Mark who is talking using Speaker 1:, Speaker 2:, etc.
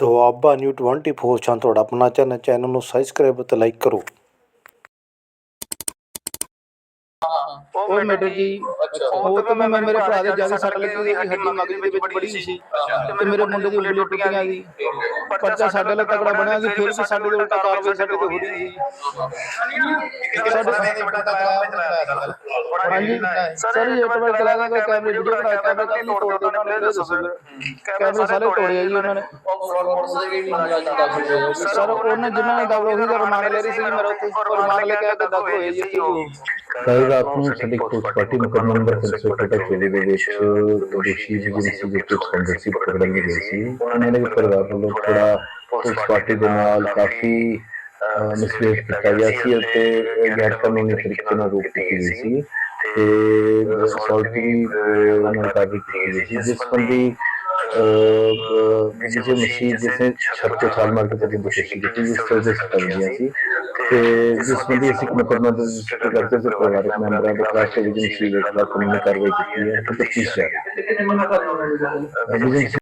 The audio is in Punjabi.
Speaker 1: ਦੁਆਬਾ ਨਿਊ 24 ਛਾਂ ਤੁਹਾਡਾ ਆਪਣਾ ਚੈਨਲ ਚੈਨਲ ਨੂੰ ਸਬਸਕ੍ਰਾਈਬ ਅਤੇ ਲਾਈਕ ਕਰੋ।
Speaker 2: ਉਹ ਮੇਰੇ ਜੀ ਉਹ ਤਾਂ ਮੈਂ ਮੇਰੇ ਭਰਾ ਦੇ ਜ਼ਿਆਦਾ ਸੱਟ ਲੱਗੀ ਹੋਈ ਹੱਡੀ ਮਗਜ ਦੇ ਵਿੱਚ ਬੜੀ ਸੀ। ਤੇ ਮੇਰੇ ਮੁੰਡੇ ਦੀ ਉਂਗਲੀ ਟੁੱਟੀਆਂ ਸੀ। ਪਰਚਾ ਸਾਡੇ ਲਈ ਤਗੜਾ ਬਣਿਆ ਸੀ ਫਿਰ ਵੀ ਸਾਡੇ ਦੇ ਉਲਟਾ ਕਾਰਵਾਈ ਸਾਡੇ ਤੇ ਹੋ ਰਹੀ ਸੀ। ਹਾਂਜੀ। ਸਰ ਇਹ ਤਾਂ ਮੈਂ ਚਲਾ ਗਿਆ ਕੈਮਰੇ ਵੀਡੀਓ ਬਣਾ ਕੈਮਰੇ ਤਾਂ ਨਹੀਂ ਤੋੜਦੇ ਉਹਨਾਂ ਨੇ। ਕੈਮਰੇ ਸਾਰੇ ਤੋੜੇ ਆ ਜੀ ਉਹਨਾਂ ਨੇ। ਸਰ ਉਹਨੇ ਜਿਨ੍ਹਾਂ ਨੇ ਦਬਲ ਉਹੀ ਦਾ ਰਿਮਾਂਡ ਲੈ ਰਹੀ ਸੀ ਮੇਰਾ ਉੱਥੇ ਰਿਮਾਂਡ ਲੈ ਕੇ ਆ ਕੇ ਦਬਲ ਹੋਏ ਜੀ
Speaker 3: ਕੱਲ ਰਾਤ ਨੂੰ ਸਾਡੀ ਪੁਲਿਸ ਪਾਰਟੀ ਮੁਕੱਦਮਾ ਨੰਬਰ 368 ਦੇ ਵਿੱਚ ਦੋਸ਼ੀ ਜਿਹੜੇ ਸੀ ਜੋ ਕਿ ਪਕੜਨ ਗਏ ਸੀ। ਉਹਨਾਂ ਨੇ ਪਰਿਵਾਰ ਵੱਲੋਂ ਥੋੜਾ ਪੁਲਿਸ ਪਾਰਟੀ ਦੇ ਨਾਲ ਕਾਫੀ ਮਿਸਬੀਹੇਵ ਕੀਤਾ ਗਿਆ ਸੀ ਅਤੇ ਗੈਰ ਕਾਨੂੰਨੀ ਤਰੀਕੇ ਨਾਲ ਰੋਕ ਦਿੱਤੀ ਗਈ ਸੀ। ਤੇ ਅਸੌਲਟ ਦੀ ਉਹਨਾਂ ਨਾਲ ਕਾਰਵਾਈ ਕੀਤੀ ਸੀ। ਜਿਸ ਸੰਬੰਧੀ ਵਿਜੇ ਮਸੀਹ ਜਿਸ ਨੇ ਛੱਤ ਤੋਂ ਛਾਲ ਮਾਰ ਕੇ ਤੇ ਕੋਸ਼ਿਸ਼ ਕੀਤੀ ਜਿਸ ਤਰ੍ਹਾਂ ਦੇ ਸੱਟਾਂ ਲੱਗੀਆਂ ਸੀ ਤੇ ਜਿਸ ਸੰਬੰਧੀ ਅਸੀਂ ਮੁਕੱਦਮਾ ਦਰਜ ਕਰਕੇ ਤੇ ਪਰਿਵਾਰਕ ਮੈਂਬਰਾਂ ਦੇ ਖਿਲਾਫ ਵਿਜੇ ਮਸੀਹ ਦੇ ਖਿਲਾਫ ਕਾਨੂੰਨੀ ਕਾਰਵਾਈ ਕੀਤੀ ਹੈ ਤੇ ਤਫਤੀਸ਼ ਜਾਰੀ ਹੈ ਵਿਜੇ ਮਸੀਹ